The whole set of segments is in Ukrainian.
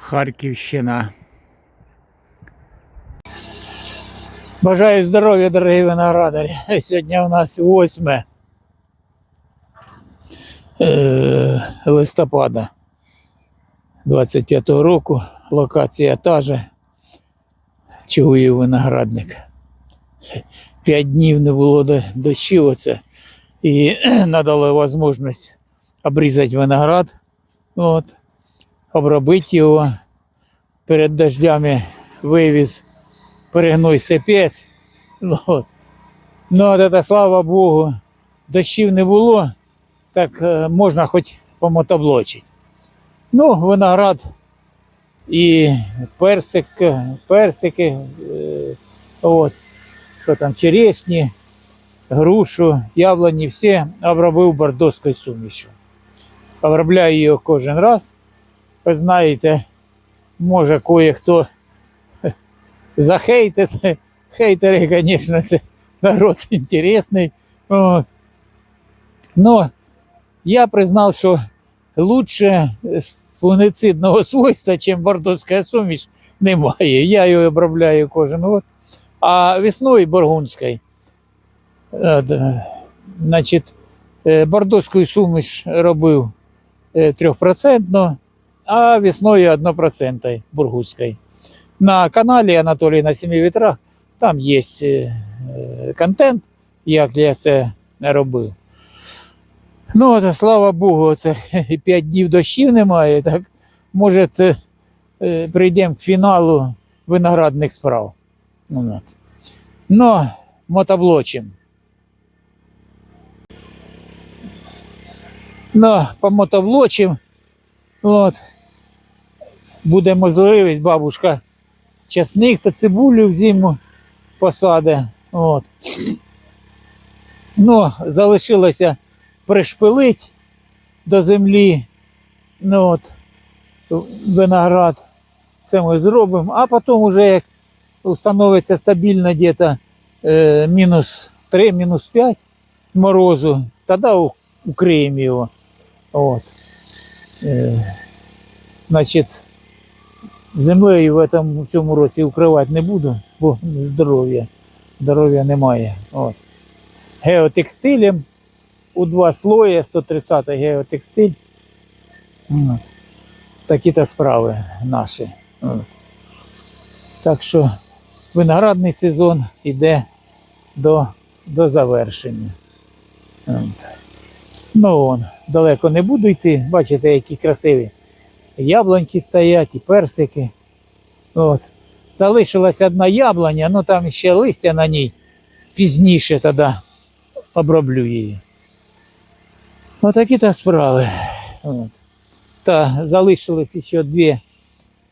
Харківщина. Бажаю здоров'я, дорогі виноградарі. Сьогодні у нас 8 е, листопада 25 року. Локація та же. Чугуїв виноградник. П'ять днів не було до- дощів оце. І надали можливість обрізати виноград. От, обробити його. Перед дождями вивіз перегной сипець. Ну, от. ну це, слава Богу, дощів не було, так е, можна хоч помотоблочити. Ну, виноград і персик, персики, е, от, що там, черешні, грушу, яблуні, всі обробив бордоською сумішю. Обробляю її кожен раз. Ви знаєте, може кое-хто захейтити. Хейтери, звісно, це народ інтересний. От. Но я признав, що лучше фунгицидного свойства, ніж бордоська суміш, немає. Я її обробляю кожен год. А весною бургундською, д- значить, е, бордоську суміш робив е, 3%, а весною 1% бургундською. На каналі Анатолій на сімі вітрах там є е, е, контент, як я це робив. Ну, от, слава Богу, це 5 днів дощів немає. Так може е, прийдемо к фіналу виноградних справ. Ну, от. Мотоблочим. Ну, помотовлочим. От. Буде можливість, бабушка часник та цибулю в зиму посаде. От. Ну, залишилося пришпилить до землі. Ну, от, виноград. Це ми зробимо. А потім, уже як встановиться стабільно десь е, мінус 3, мінус 5 морозу, тоді укриємо його. От. Е, значить, Землею в этом, в цьому році укривати не буду, бо здоров'я. Здоров'я немає. От. Геотекстилем у два слої, 130 геотекстиль. От. Такі то справи наші. От. Так що виноградний сезон йде до, до завершення. От. Ну, вон, далеко не буду йти. Бачите, які красиві яблуньки стоять і персики. От. Залишилась одна яблуня, ну там ще листя на ній. Пізніше тоді оброблю її. Отакі то справи. От. Та залишилось ще дві,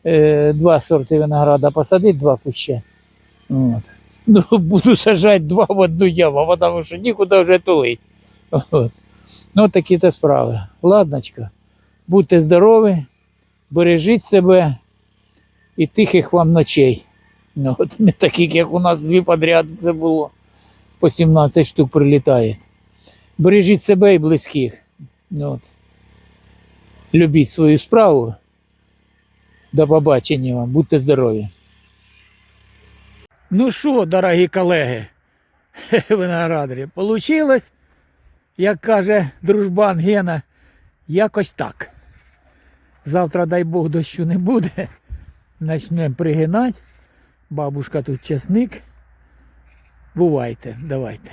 е, два сорти винограда посадити, два куща. От. Ну, буду сажати два в одну яму, тому що нікуди вже тулить. От. Ну, такі то справи. Ладночка. Будьте здорові бережіть себе і тихих вам ночей. Ну, от не таких, як у нас дві подряди це було. По 17 штук прилітає. Бережіть себе і близьких. Ну, от. Любіть свою справу. До побачення вам, будьте здорові. Ну що, дорогі колеги, виноградарі, получилось, як каже дружбан Гена, якось так. Завтра, дай Бог, дощу не буде. Начнемо пригинати. Бабушка тут часник. Бувайте, давайте.